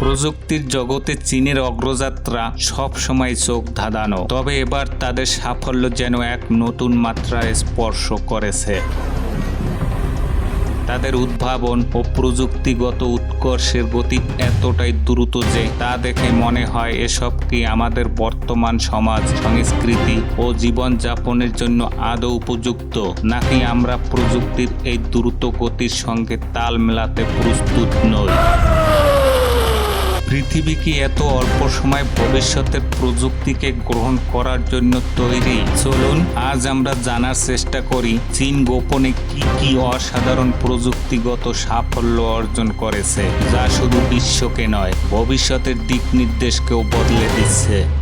প্রযুক্তির জগতে চীনের অগ্রযাত্রা সব সময় চোখ ধাঁধানো। তবে এবার তাদের সাফল্য যেন এক নতুন মাত্রায় স্পর্শ করেছে। তাদের উদ্ভাবন ও প্রযুক্তিগত উৎকর্ষের গতি এতটাই দ্রুত যে তা দেখে মনে হয় এসব কি আমাদের বর্তমান সমাজ, সংস্কৃতি ও জীবনযাপনের জন্য আদৌ উপযুক্ত? নাকি আমরা প্রযুক্তির এই দ্রুত গতির সঙ্গে তাল মেলাতে প্রস্তুত নই? পৃথিবী কি এত অল্প সময় ভবিষ্যতের প্রযুক্তিকে গ্রহণ করার জন্য তৈরি? চলুন, আজ আমরা জানার চেষ্টা করি চীন গোপনে কি কি অসাধারণ প্রযুক্তিগত সাফল্য অর্জন করেছে, যা শুধু বিশ্বকে নয়, ভবিষ্যতের দিক নির্দেশকেও বদলে দিচ্ছে।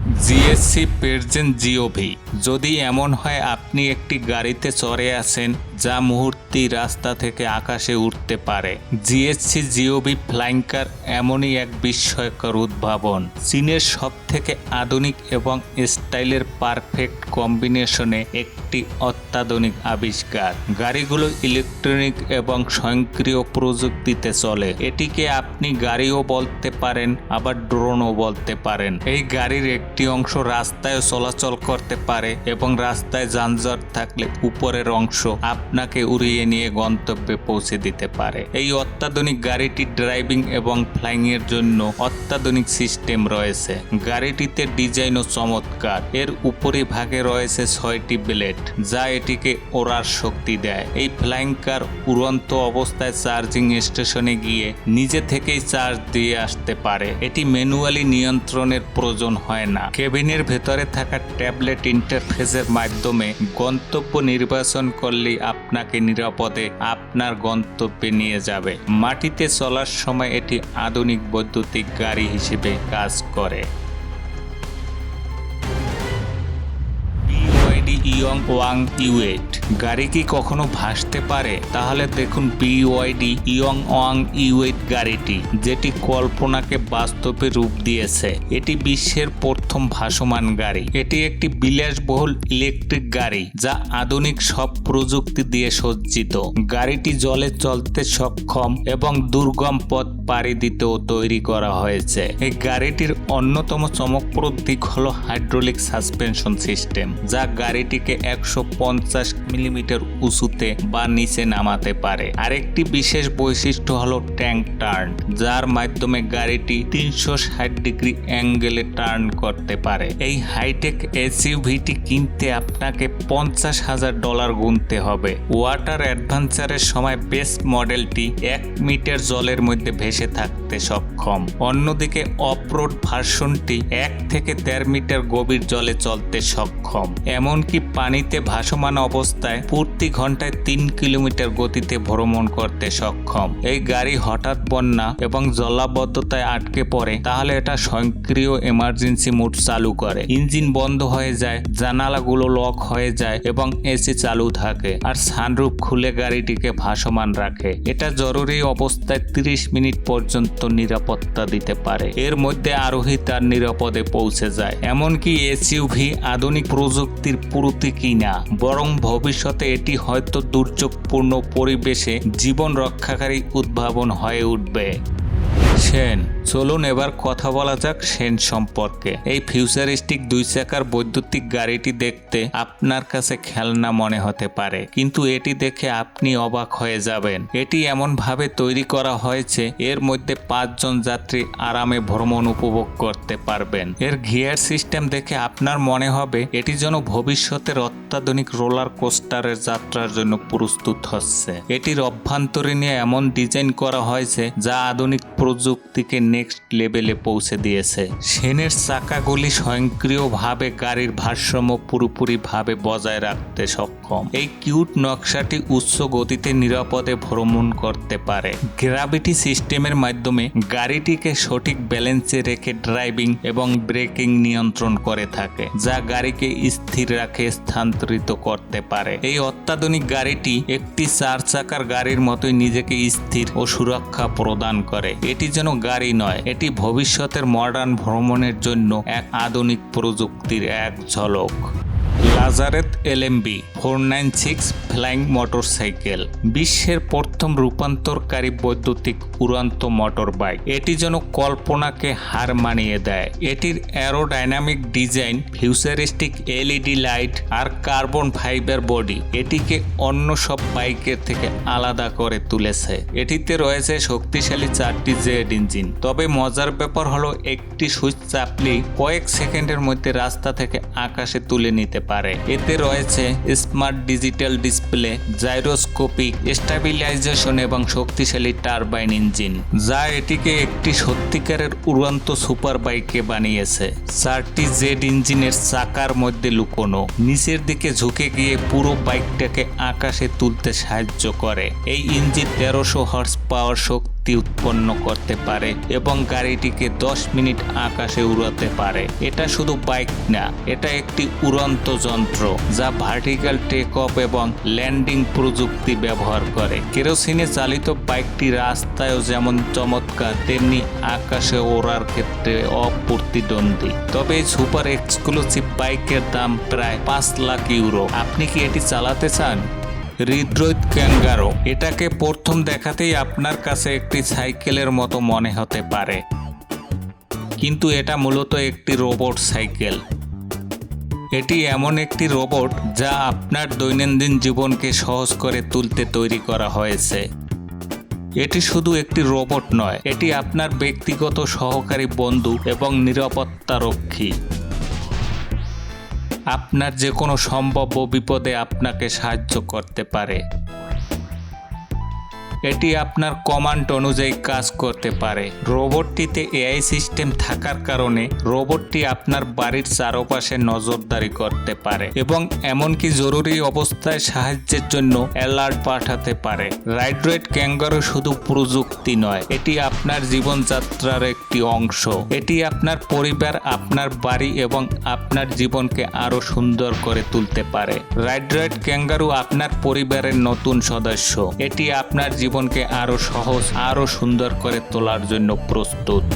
জিএসসি পেরজেন জিওভি। যদি এমন হয়, আপনি একটি গাড়িতে চড়ে আছেন যা মুহূর্তেই রাস্তা থেকে আকাশে উঠতে পারে। জিএসসি জিওভি ফ্লাইংকার এমনই এক বিস্ময়কর উদ্ভাবন। চীনের সব থেকে আধুনিক এবং স্টাইলের পারফেক্ট কম্বিনেশনে একটি অত্যাধুনিক আবিষ্কার। গাড়িগুলো ইলেকট্রনিক এবং স্বয়ংক্রিয় প্রযুক্তিতে চলে। এটিকে আপনি গাড়িও বলতে পারেন, আবার ড্রোনও বলতে পারেন। এই গাড়ির অংশ রাস্তায় চলাচল করতে পারে এবং রাস্তায় যানজট থাকলে উপরের অংশ আপনাকে উড়িয়ে নিয়ে গন্তব্যে পৌঁছে দিতে পারে। এই অত্যাধুনিক গাড়িটি ড্রাইভিং এবং ফ্লাইং এর জন্য অত্যাধুনিক সিস্টেম রয়েছে। গাড়িটিতে ডিজাইনও চমৎকার। এর উপরি ভাগে রয়েছে ছয়টি ব্লেড, যা এটিকে ওড়ার শক্তি দেয়। এই ফ্লাইং কার উড়ন্ত অবস্থায় চার্জিং স্টেশনে গিয়ে নিজে থেকেই চার্জ দিয়ে আসতে পারে। এটি ম্যানুয়ালি নিয়ন্ত্রণের প্রয়োজন হয় না। কেবিনের ভেতরে থাকা ট্যাবলেট ইন্টারফেসের মাধ্যমে গন্তব্য নির্বাচন করলেই আপনাকে নিরাপদে আপনার গন্তব্যে নিয়ে যাবে। মাটিতে চলার সময় এটি আধুনিক বৈদ্যুতিক গাড়ি হিসেবে কাজ করে। ইয়ং ওয়াং ইউএট গাড়ি কি কখনো ভাসতে পারে? তাহলে দেখুন বিওয়াইডি ইয়ং ওয়াং ইউএট গাড়িটি, যেটি কল্পনাকে বাস্তবে রূপ দিয়েছে। এটি বিশ্বের প্রথম ভাসমান গাড়ি। এটি একটি বিলাসবহুল ইলেকট্রিক গাড়ি, যা আধুনিক সব প্রযুক্তি দিয়ে সজ্জিত। গাড়িটি জলে চলতে সক্ষম এবং দুর্গম পথ পাড়ি দিতেও তৈরি করা হয়েছে। এই গাড়িটির অন্যতম চমকপ্রদ দিক হলো হাইড্রোলিক সাসপেনশন সিস্টেম, যা গাড়িটিকে একশো পঞ্চাশ মিলিমিটার উঁচুতে বা নিচে নামাতে পারে। আরেকটি বিশেষ বৈশিষ্ট্য হলো ট্যাঙ্ক টার্ন, যার মাধ্যমে গাড়িটি তিনশো ষাট ডিগ্রি অ্যাঙ্গেলে টার্ন করতে পারে। এই হাইটেক এসইউভিটি কিনতে আপনাকে পঞ্চাশ হাজার ডলার গুনতে হবে। ওয়াটার অ্যাডভেঞ্চারের সময় বেস মডেলটি এক মিটার জলের মধ্যে ভেসে থাকতে সক্ষম। অন্যদিকে অফরোড ভার্সনটি এক থেকে দেড় মিটার গভীর জলে চলতে সক্ষম। এমনকি পানিতে ভাসমান অবস্থায় প্রতি ঘন্টায় তিন কিলোমিটার গতিতে ভ্রমণ করতে সক্ষম। এই গাড়ি হঠাৎ বন্যা এবং জলাবদ্ধতায় আটকে পড়ে, তাহলে এটা স্বয়ংক্রিয় এমার্জেন্সি মোড চালু করে। ইঞ্জিন বন্ধ হয়ে যায়, জানালাগুলো লক হয়ে যায় এবং এসি চালু থাকে, আর সানরুফ খুলে গাড়িটিকে ভাসমান রাখে। এটা জরুরি অবস্থায় 30 মিনিট পর্যন্ত নিরাপত্তা দিতে পারে। এর মধ্যে আরোহী তার নিরাপদে পৌঁছে যায়। এমনকি এসইউভি আধুনিক প্রযুক্তির পুরুতি কিনা বরং ভবিষ্যতে এটি হয়তো দুর্যোগপূর্ণ পরিবেশে জীবন রক্ষাকারী উদ্ভাবন হয়ে উঠবে। সেন চলুন এবার কথা বলা যাক সেন সম্পর্কে। এই ফিউচারিস্টিক দুই চাকার বৈদ্যুতিক গাড়িটি দেখতে আপনার কাছে খেলনা মনে হতে পারে, কিন্তু এটি দেখে আপনি অবাক হয়ে যাবেন। এটি এমনভাবে তৈরি করা হয়েছে, এর মধ্যে পাঁচজন যাত্রী আরামে ভ্রমণ উপভোগ করতে পারবেন। এর গিয়ার সিস্টেম দেখে আপনার মনে হবে, এটি যেন ভবিষ্যতের অত্যাধুনিক রোলার কোস্টারের যাত্রার জন্য প্রস্তুত হচ্ছে। এটির অভ্যন্তরীণে এমন ডিজাইন করা হয়েছে, যা আধুনিক প্রযুক্তিকে নেক্সট লেভেলে পৌঁছে দিয়েছে। সেনের চাকাগুলি স্বয়ংক্রিয়ভাবে গাড়ির ভারসাম্য পুরোপুরিভাবে বজায় রাখতে সক্ষম। এই কিউট নকশাটি উচ্চ গতিতে নিরাপদে ভ্রমণ করতে পারে। গ্রাভিটি সিস্টেমের মাধ্যমে গাড়িটিকে সঠিক ব্যালেন্সে রেখে ড্রাইভিং এবং ব্রেকিং নিয়ন্ত্রণ করে থাকে, যা গাড়িকে স্থির রাখে, স্থানান্তরিত করতে পারে। এই অত্যাধুনিক গাড়িটি একটি চার চাকার গাড়ির মতোই নিজেকে স্থির ও সুরক্ষা প্রদান করে। এটি যেন গাড়ি নয়। এটি ভবিষ্যতের মডার্ন ভ্রমণের জন্য এক আধুনিক প্রযুক্তির এক ঝলক। Lazareth LMB four nine six flying motorcycle, বিশ্বের প্রথম রূপান্তরকারী বৈদ্যুতিক উড়ান্ত মোটর বাইক এটি যেন কল্পনাকে হার মানিয়ে দেয়। এটির aerodynamic design futuristic LED light আর কার্বন ফাইবার বডি এটিকে অন্য সব বাইকের থেকে আলাদা করে তুলেছে। এটিতে রয়েছে শক্তিশালী চারটি জেড ইঞ্জিন। তবে মজার ব্যাপার হলো, একটি সুইচ চাপলেই কয়েক সেকেন্ডের মধ্যে রাস্তা থেকে আকাশে তুলে নিতে পারে। এতে রয়েছে smart digital display gyroscopic stabilisation এবং শক্তিশালী টারবাইন ইঞ্জিন যা এটিকে একটি সত্যিকারের উড়ন্ত সুপার বাইকে বানিয়েছে। চারটি জেড ইঞ্জিনের চাকার মধ্যে লুকোনো, নিচের দিকে ঝুঁকে গিয়ে পুরো বাইকটাকে আকাশে তুলতে সাহায্য করে। এই ইঞ্জিন তেরোশো হর্স পাওয়ার শক্তি উৎপন্ন করতে পারে এবং গাড়িটিকে দশ মিনিট আকাশে উড়াতে পারে। এটা শুধু বাইক না, এটা একটি উড়ন্ত যন্ত্র যা ভার্টিক্যাল টেক অফ এবং ল্যান্ডিং প্রযুক্তি ব্যবহার করে। কেরোসিনে চালিত বাইকটি রাস্তায়ও যেমন চমৎকার, তেমনি আকাশে ওড়ার ক্ষেত্রে অপ্রতিদ্বন্দ্বী। তবে এই সুপার এক্সক্লুসিভ বাইকের দাম প্রায় পাঁচ লাখ ইউরো। আপনি কি এটি চালাতে চান? হৃদরোদ ক্যাঙ্গারো। এটাকে প্রথম দেখাতেই আপনার কাছে একটি সাইকেলের মতো মনে হতে পারে। কিন্তু এটা মূলত একটি রোবট সাইকেল। এটি এমন একটি রোবট যা আপনার দৈনন্দিন জীবনকে সহজ করে তুলতে তৈরি করা হয়েছে। এটি শুধু একটি রোবট নয়, এটি আপনার ব্যক্তিগত সহকারী বন্ধু এবং নিরাপত্তা রক্ষী আপনার যে কোনো সম্ভাব্য বিপদে আপনাকে সাহায্য করতে পারে। এটি আপনার কমান্ড অনুযায়ী কাজ করতে পারে। রোবটটিতে এআই সিস্টেম থাকার কারণে রোবটটি আপনার বাড়ির চারপাশে নজরদারি করতে পারে এবং এমনকি জরুরি অবস্থায় সাহায্যের জন্য অ্যালার্ট পাঠাতে পারে। রাইড্রয়েড ক্যাঙ্গারো শুধু প্রযুক্তি নয়, এটি আপনার জীবনযাত্রার একটি অংশ। এটি আপনার পরিবার, আপনার বাড়ি এবং আপনার জীবনকে আরও সুন্দর করে তুলতে পারে। রাইড্রয়েড ক্যাঙ্গারু আপনার পরিবারের নতুন সদস্য। এটি আপনার জীবনকে আরও সহজ আরও সুন্দর করে তোলার জন্য প্রস্তুত।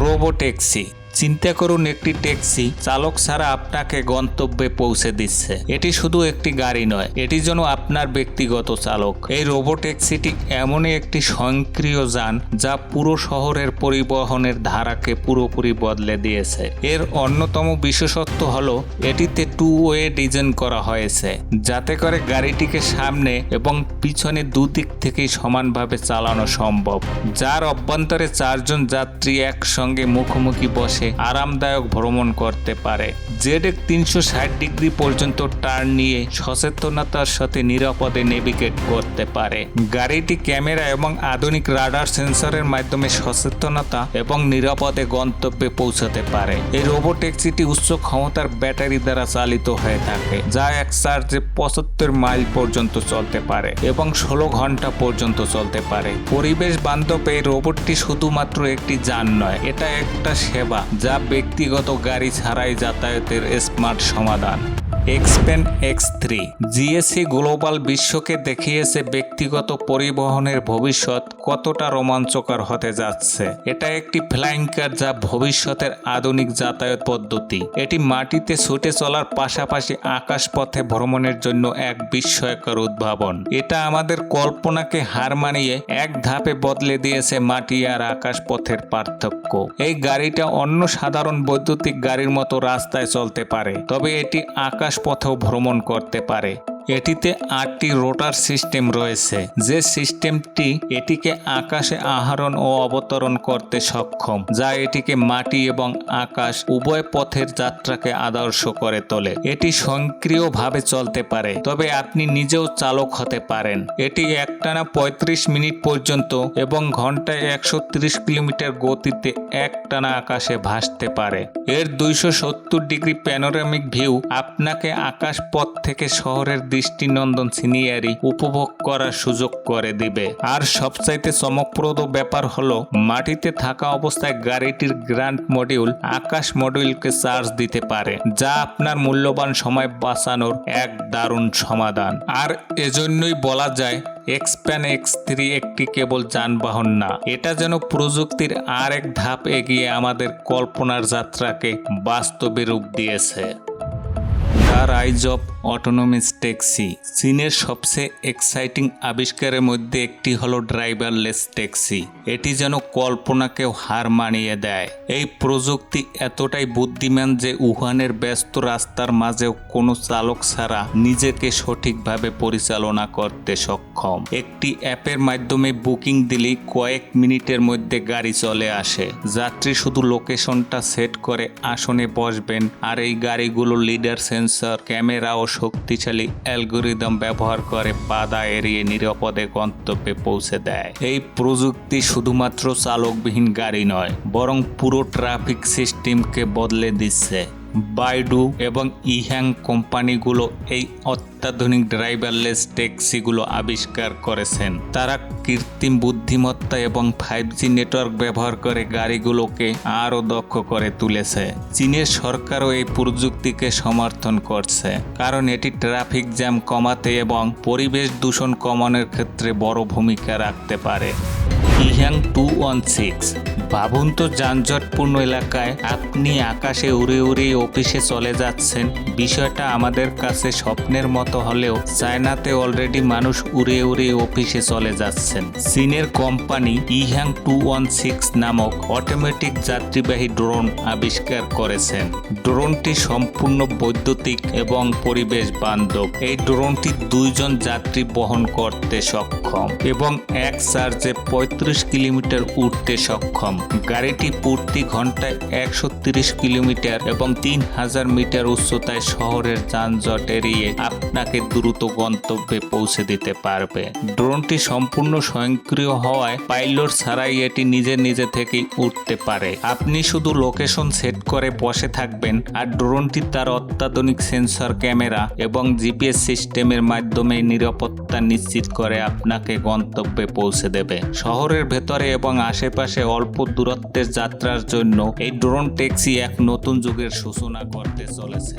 রোবো ট্যাক্সি চিন্তা করুন একটি ট্যাক্সি চালক ছাড়া আপনাকে গন্তব্যে পৌঁছে দিচ্ছে। এটি শুধু একটি গাড়ি নয়, এটি যেন আপনার ব্যক্তিগত চালক। এই রোবো ট্যাক্সিটি এমনই একটি স্বয়ংক্রিয় যান যা পুরো শহরের পরিবহনের ধারাকে পুরোপুরি বদলে দিয়েছে। এর অন্যতম বিশেষত্ব হলো, এটিতে টু ওয়ে ডিজাইন করা হয়েছে, যাতে করে গাড়িটিকে সামনে এবং পিছনে দুদিক থেকেই সমানভাবে চালানো সম্ভব। যার অভ্যন্তরে চারজন যাত্রী একসঙ্গে মুখোমুখি বসে আরামদায়ক ভ্রমণ করতে পারে। জেডেক তিনশো ষাট ডিগ্রি পর্যন্ত টার্ন নিয়ে সচেতনতার সাথে নিরাপদে নেভিগেট করতে পারে। গাড়িটি ক্যামেরা এবং আধুনিক রাডার সেন্সরের মাধ্যমে সচেতনতা এবং নিরাপদে গন্তব্যে পৌঁছাতে পারে। এই রোবো ট্যাক্সিটি উচ্চ ক্ষমতার ব্যাটারি দ্বারা চালিত হয়ে থাকে, যা এক চার্জে পঁচাত্তর মাইল পর্যন্ত চলতে পারে এবং ষোলো ঘণ্টা পর্যন্ত চলতে পারে। পরিবেশ বান্ধব এই রোবটটি শুধুমাত্র একটি যান নয়, এটা একটা সেবা যা ব্যক্তিগত গাড়ি ছাড়াই যাতায়াতের স্মার্ট সমাধান। Xpeng X three GSC global বিশ্বকে দেখিয়েছে ব্যক্তিগত পরিবহনের ভবিষ্যৎ কতটা রোমাঞ্চকর হতে যাচ্ছে। এটা একটি ফ্লাইং কার যা ভবিষ্যতের আধুনিক যাতায়াত পদ্ধতি। এটি মাটিতে ছুটে চলার পাশাপাশি আকাশপথে ভ্রমণের জন্য এক বিস্ময়কর উদ্ভাবন। এটা আমাদের কল্পনাকে হার মানিয়ে এক ধাপে বদলে দিয়েছে মাটি আর আকাশপথের পার্থক্য। এই গাড়িটা অন্য সাধারণ বৈদ্যুতিক গাড়ির মতো রাস্তায় চলতে পারে, তবে এটি আকাশ পথেও ভ্রমণ করতে পারে। এটিতে আটটি রোটার সিস্টেম রয়েছে, যে সিস্টেমটি এটিকে আকাশে আহরণ ও অবতরণ করতে সক্ষম, যা এটিকে মাটি এবং আকাশ উভয় পথের যাত্রাকে আদর্শ করে তোলে। এটি স্বয়ংক্রিয়ভাবে চলতে পারে, তবে আপনি নিজেও চালক হতে পারেন। এটি একটানা পঁয়ত্রিশ মিনিট পর্যন্ত এবং ঘন্টায় একশো ত্রিশ কিলোমিটার গতিতে একটানা আকাশে ভাসতে পারে। এর দুইশো সত্তর ডিগ্রি প্যানোরামিক ভিউ আপনাকে আকাশ পথ থেকে শহরের দৃষ্টিনন্দন সিনিয়ারি উপভোগ করার সুযোগ করে দিবে। আর সবচাইতে চমকপ্রদ ব্যাপার হলো, মাটিতে থাকা অবস্থায় গাড়িটির গ্র্যান্ড মডিউল আকাশ মডিউলকে চার্জ দিতে পারে, যা আপনার মূল্যবান সময় বাঁচানোর এক দারুণ সমাধান। আর এজন্যই বলা যায় এক্সপ্যান এক্স থ্রি একটি কেবল যানবাহন না, এটা যেন প্রযুক্তির আর এক ধাপ এগিয়ে আমাদের কল্পনার যাত্রাকে বাস্তবে রূপ দিয়েছে। The rise of autonomous taxi. চীনের সবচেয়ে এক্সাইটিং আবিষ্কারের মধ্যে একটি হলো ড্রাইভারলেস ট্যাক্সি। এটি যেন কল্পনাকেও হার মানিয়ে দেয়। এই প্রযুক্তি এতটাই বুদ্ধিমান যে উহানের ব্যস্ত রাস্তার মাঝেও কোনো চালক ছাড়া নিজেকে সঠিকভাবে পরিচালনা করতে সক্ষম। একটি অ্যাপের মাধ্যমে বুকিং দিলেই কয়েক মিনিটের মধ্যে গাড়ি চলে আসে। যাত্রী শুধু লোকেশনটা সেট করে আসনে বসবেন আর এই গাড়িগুলো লিডার সেন্সর ক্যামেরা ও শক্তিশালী অ্যালগোরিদম ব্যবহার করে বাধা এড়িয়ে নিরাপদে গন্তব্যে পৌঁছে দেয়। এই প্রযুক্তি শুধুমাত্র চালকবিহীন গাড়ি নয়, বরং পুরো ট্রাফিক সিস্টেমকে বদলে দিচ্ছে। বাইডু এবং ইহ্যাং কোম্পানিগুলো এই অত্যাধুনিক ড্রাইভারলেস ট্যাক্সিগুলো আবিষ্কার করেছেন। তারা কৃত্রিম বুদ্ধিমত্তা এবং ফাইভ জি নেটওয়ার্ক ব্যবহার করে গাড়িগুলোকে আরও দক্ষ করে তুলেছে। চীনের সরকারও এই প্রযুক্তিকে সমর্থন করছে, কারণ এটি ট্রাফিক জ্যাম কমাতে এবং পরিবেশ দূষণ কমানোর ক্ষেত্রে বড় ভূমিকা রাখতে পারে। EHang two one six. ভাবুন তো যানজটপূর্ণ এলাকায় আপনি আকাশে উড়ে উড়ে অফিসে চলে যাচ্ছেন। বিষয়টা আমাদের কাছে স্বপ্নের মতো হলেও চায়নাতে অলরেডি মানুষ উড়ে উড়ে অফিসে চলে যাচ্ছেন। চীনের company EHang two one six নামক অটোমেটিক যাত্রীবাহী ড্রোন আবিষ্কার করেছেন। ড্রোনটি সম্পূর্ণ বৈদ্যুতিক এবং পরিবেশ বান্ধব। এই ড্রোনটি দুইজন যাত্রী বহন করতে সক্ষম এবং এক চার্জে পঁয়ত্রিশ কিলোমিটার উঠতে সক্ষম। গাড়িটি প্রতি ঘন্টায় একশো তিরিশ কিলোমিটার এবং তিন হাজার মিটার উচ্চতায় শহরের যানজট এড়িয়ে আপনাকে দ্রুত গন্তব্যে পৌঁছে দিতে পারবে। ড্রোনটি সম্পূর্ণ স্বয়ংক্রিয় হওয়ায় পাইলট ছাড়াই এটি নিজে নিজে থেকেই উঠতে পারে। আপনি শুধু লোকেশন সেট করে বসে থাকবেন আর ড্রোনটি তার অত্যাধুনিক সেন্সর ক্যামেরা এবং জিপিএস সিস্টেমের মাধ্যমে নিরাপত্তা নিশ্চিত করে আপনাকে গন্তব্যে পৌঁছে দেবে। শহরের ভেতরে এবং আশেপাশে অল্প দূরত্বের যাত্রার জন্য এই ড্রোন ট্যাক্সি এক নতুন যুগের সূচনা করতে চলেছে।